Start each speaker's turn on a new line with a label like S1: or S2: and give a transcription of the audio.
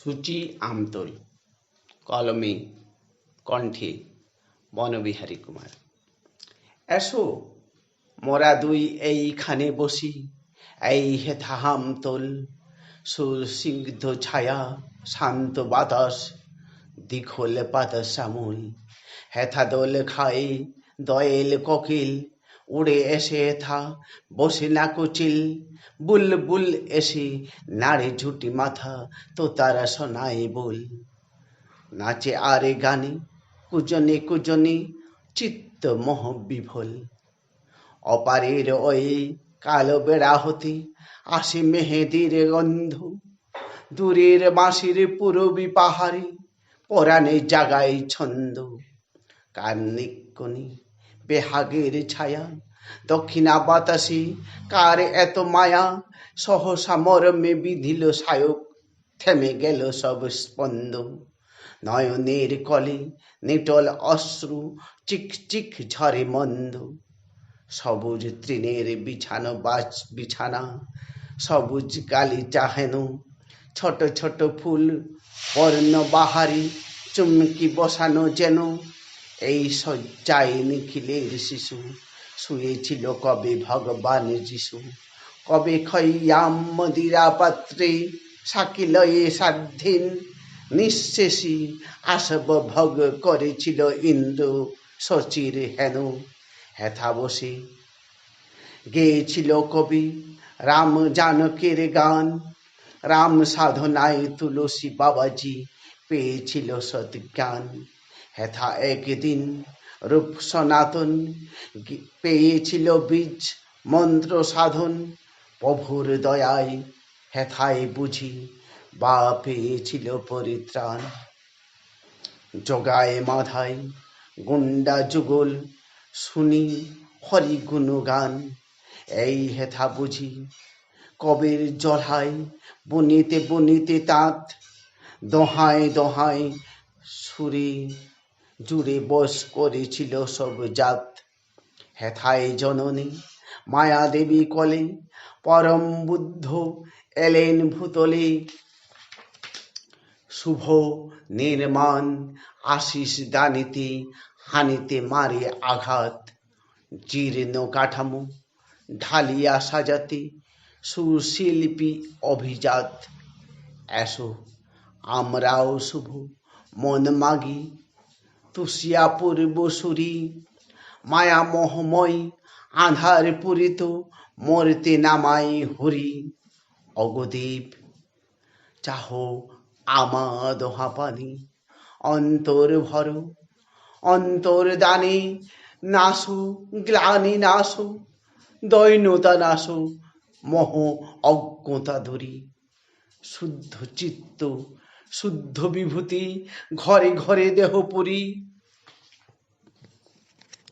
S1: সূচি আমতল, কলমে, কণ্ঠে, বনবিহারী কুমার। এসো, মোরা দুই এইখানে বসি, এই হেথা হামতল সুসিগ্ধ ছায়া, শান্ত বাতাস দিখল পাতা শ্যামল হেথা দোল খাই দয়েল কোকিল উড়ে এসে এথা বসে না কুচিল। বুলবুল এসে, নাড়ে ঝুটি মাথা, তো তারা শোনায় বল। নাচে আরে গানে, কুজনে কুজনে, চিত্ত মোহ বিভোল অপারের ওই কালো বেড়া হতে, আসে মেহেদির গন্ধ। দূরের বাঁশির পুরবি পাহাড়ে, পরাণে জাগায় ছন্দ। কার্নিকনি বেহাগের ছায়া। দক্ষিণা বাতাসে কার এত মায়া, সহসা মরমে বিধিল সায়ক, থেমে গেল সব স্পন্দ নয়নের কলে নিটল অশ্রু চিক চিক ঝরে মন্দ। সবুজ তৃণের বিছানো বাস বিছানা, সবুজ কালি চাহেন, ছোট ছোট ফুল, বর্ণ বাহারি, চুমকি বসানো যেন এই শয্যায় নিখিলের শিশু, শুয়েছিল কবে ভগবান যিশু? কবে খৈয়াম মদিরা পাত্রে সাকিলয়ে স্বাধীন নিঃশেষী আসব ভগ করেছিল ইন্দ্র শচীর হেন। হেথা বসে গেয়েছিল কবি রাম জানকের গান। রাম সাধনায় তুলসী বাবাজি পেয়েছিল সৎজ্ঞান। হেথা একদিন রূপ সনাতন পেয়েছিল বীজ মন্ত্র সাধন। প্রভুর দয়ায় হেথায় বুঝি বা পেয়েছিল পরিত্রাণ। জগায় মাথায় গুন্ডা যুগল শুনি হরি গুণগান। এই হেথা বুঝি কবের জলহায় বনিতে বনিতে তাঁত। দোহায় দোহায় সুরে জুড়ে বস করেছিল সব জাত হেথায় জননী, মায়া দেবী কলে, পরম বুদ্ধ এলেন ভূতলে। শুভ নির্মাণ, আশিস দানিতে, হানিতে মারে আঘাত। জীর্ণ কাঠামো, ঢালিয়া সাজাতে সুশিল্পী অভিজাত। এসো, আমরাও শুভ, মন মাগি তুষিয়া পূর্ব সুরি, মায়া মোহময়, আধার পুরিত, মরতে নামাই হরি। অগদীপ, চাহ আমা দোহা পানি অন্তর ভর, অন্তর দানে নাসু, গ্লানি নাসু, দৈনতা নাসু, মহ অজ্ঞতা ধরি। শুদ্ধ চিত্ত শুদ্ধ বিভূতি ঘরে ঘরে দেহ পুরী।